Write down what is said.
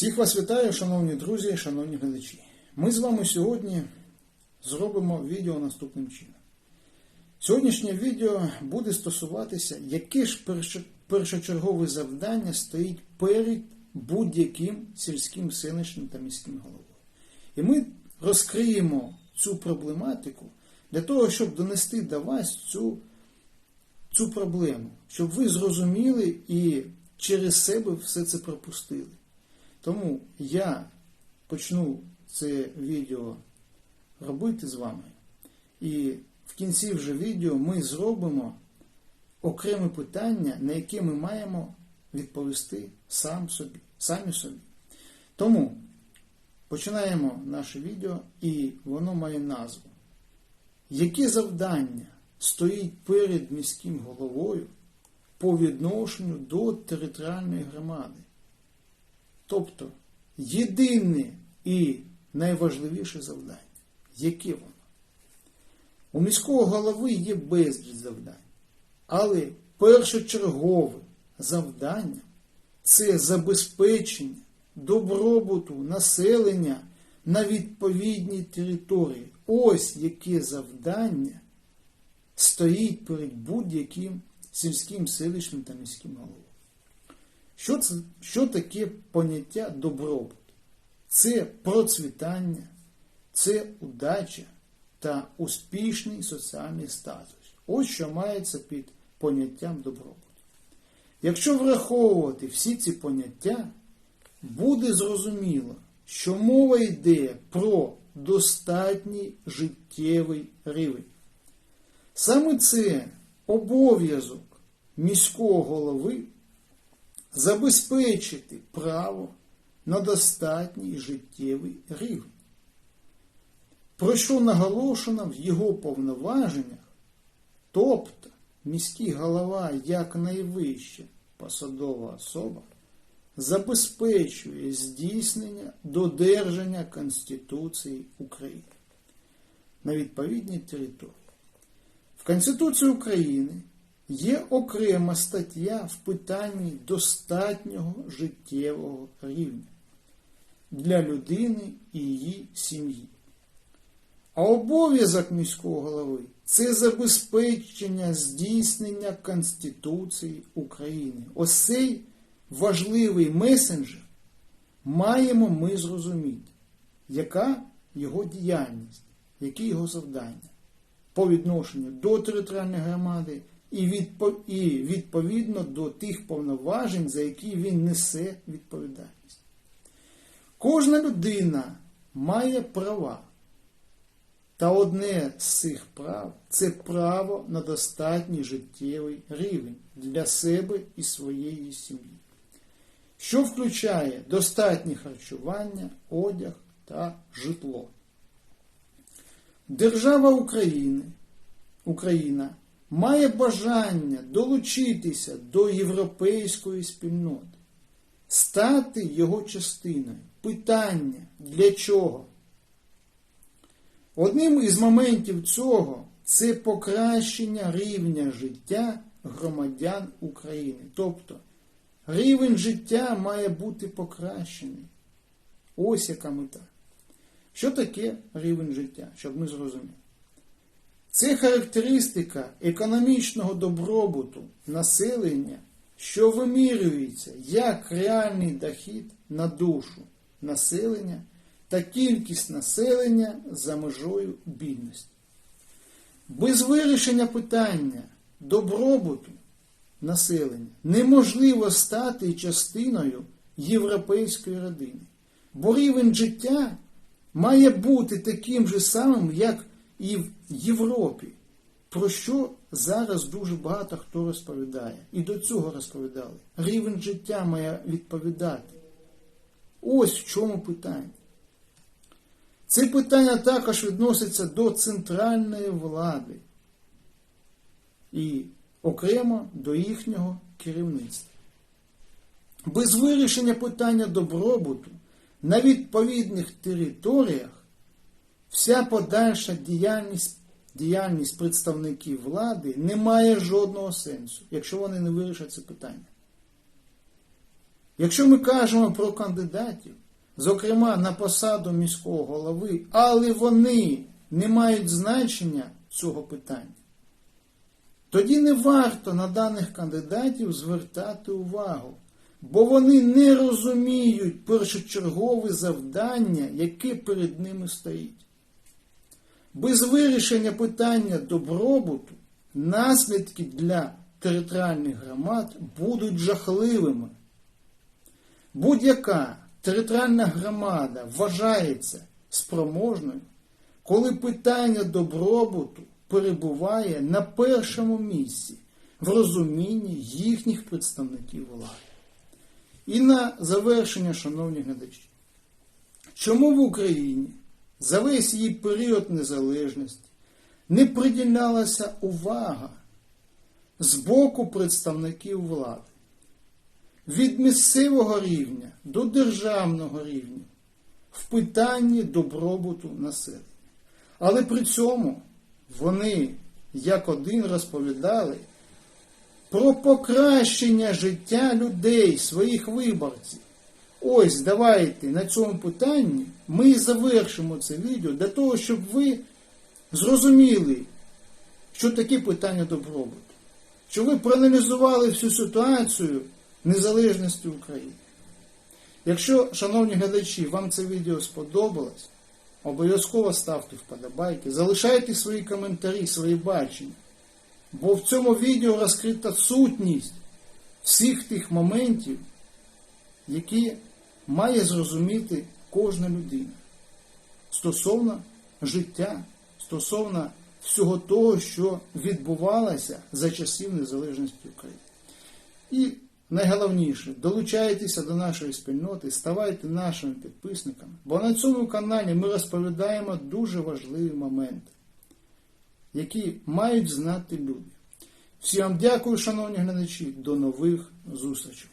Всіх вас вітаю, шановні друзі, шановні глядачі. Ми з вами сьогодні зробимо відео наступним чином. Сьогоднішнє відео буде стосуватися, яке ж першочергове завдання стоїть перед будь-яким сільським селищним та міським головою. І ми розкриємо цю проблематику для того, щоб донести до вас цю, цю проблему, щоб ви зрозуміли і через себе все це пропустили. Тому я почну це відео робити з вами. І в кінці вже відео ми зробимо окреме питання, на яке ми маємо відповісти сам собі, самі собі. Тому починаємо наше відео, і воно має назву. Яке завдання стоїть перед міським головою по відношенню до територіальної громади? Тобто єдине і найважливіше завдання. Яке воно? У міського голови є безліч завдань. Але першочергове завдання це забезпечення добробуту населення на відповідній території. Ось яке завдання стоїть перед будь-яким сільським селищним та міським головою. Що, це, що таке поняття добробут? Це процвітання, це удача та успішний соціальний статус. Ось що мається під поняттям добробут. Якщо враховувати всі ці поняття, буде зрозуміло, що мова йде про достатній життєвий рівень. Саме це обов'язок міського голови забезпечити право на достатній життєвий рівень, про що наголошено в його повноваженнях, тобто міський голова як найвища посадова особа забезпечує здійснення додержання Конституції України на відповідній території. В Конституції України є окрема стаття в питанні достатнього життєвого рівня для людини і її сім'ї. А обов'язок міського голови це забезпечення здійснення Конституції України. Ось цей важливий месенджер маємо ми зрозуміти, яка його діяльність, які його завдання по відношенню до територіальної громади і, відпо- і відповідно до тих повноважень, за які він несе відповідальність. Кожна людина має права. Та одне з цих прав це право на достатній життєвий рівень для себе і своєї сім'ї, що включає достатнє харчування, одяг та житло. Держава України, Україна має бажання долучитися до європейської спільноти, стати його частиною. Питання для чого? Одним із моментів цього це покращення рівня життя громадян України. Тобто рівень життя має бути покращений. Ось яка мета. Що таке рівень життя, щоб ми зрозуміли? Це характеристика економічного добробуту населення, що вимірюється як реальний дохід на душу населення та кількість населення за межою бідності. Без вирішення питання добробуту населення неможливо стати частиною європейської родини, бо рівень життя має бути таким же самим, як і в Європі, про що зараз дуже багато хто розповідає. І до цього розповідали. Рівень життя має відповідати. Ось в чому питання. Це питання також відноситься до центральної влади і окремо до їхнього керівництва. Без вирішення питання добробуту на відповідних територіях вся подальша діяльність, діяльність представників влади не має жодного сенсу, якщо вони не вирішать це питання. Якщо ми кажемо про кандидатів, зокрема на посаду міського голови, але вони не мають значення цього питання, тоді не варто на даних кандидатів звертати увагу, бо вони не розуміють першочергове завдання, яке перед ними стоїть. Без вирішення питання добробуту наслідки для територіальних громад будуть жахливими. Будь-яка територіальна громада вважається спроможною, коли питання добробуту перебуває на першому місці в розумінні їхніх представників влади. І на завершення, шановні глядачі, чому в Україні за весь її період незалежності не приділялася увага з боку представників влади? від місцевого рівня до державного рівня в питанні добробуту населення. Але при цьому вони, як один, розповідали про покращення життя людей, своїх виборців. Ось давайте на цьому питанні ми завершимо це відео для того, щоб ви зрозуміли, що таке питання добробуту. Щоб ви проаналізували всю ситуацію незалежності України. Якщо, шановні глядачі, вам це відео сподобалось, обов'язково ставте вподобайки, залишайте свої коментарі, свої бачення. Бо в цьому відео розкрита сутність всіх тих моментів, які має зрозуміти кожна людина стосовно життя, стосовно всього того, що відбувалося за часів незалежності України. І найголовніше, долучайтеся до нашої спільноти, ставайте нашими підписниками, бо на цьому каналі ми розповідаємо дуже важливі моменти, які мають знати люди. Всім дякую, шановні глядачі, до нових зустрічей.